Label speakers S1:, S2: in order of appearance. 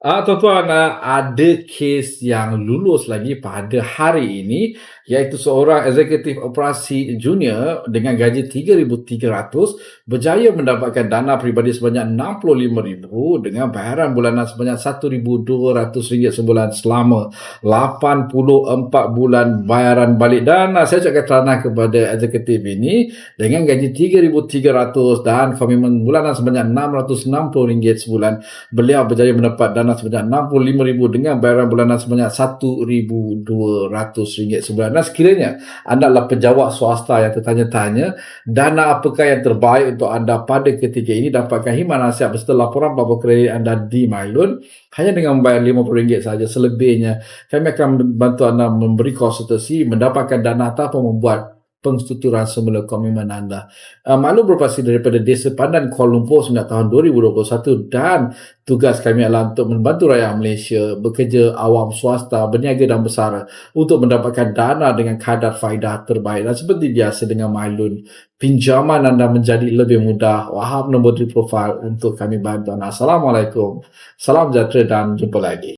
S1: Ah, tuan-tuan, ah, ada kes yang lulus lagi pada hari ini iaitu seorang eksekutif operasi junior dengan gaji 3,300 berjaya mendapatkan dana peribadi sebanyak 65,000 dengan bayaran bulanan sebanyak 1,200 ringgit sebulan selama 84 bulan bayaran balik dana. Saya ucapkan tahniah kepada eksekutif ini dengan gaji 3,300 dan komitmen bulanan sebanyak 660 ringgit sebulan. Beliau berjaya mendapat dana sebanyak RM65,000 dengan bayaran bulanan sebanyak RM1,200 sebulan. Dan sekiranya anda adalah pejabat swasta yang tertanya-tanya, dana apakah yang terbaik untuk anda pada ketika ini dapatkan himan nasihat beserta laporan bapa kredit anda di MyLoan hanya dengan membayar RM50 saja. Selebihnya, kami akan membantu anda memberi konsultasi, mendapatkan dana atau membuat penstrukturan semula komitmen anda. Uh, maklum berpasti daripada Desa Pandan Kuala Lumpur sejak tahun 2021 dan tugas kami adalah untuk membantu rakyat Malaysia bekerja awam swasta berniaga dan besar untuk mendapatkan dana dengan kadar faedah terbaik. Dan seperti biasa dengan MyLoan pinjaman anda menjadi lebih mudah. Wahab nombor di profil untuk kami bantu Assalamualaikum. Salam sejahtera dan jumpa lagi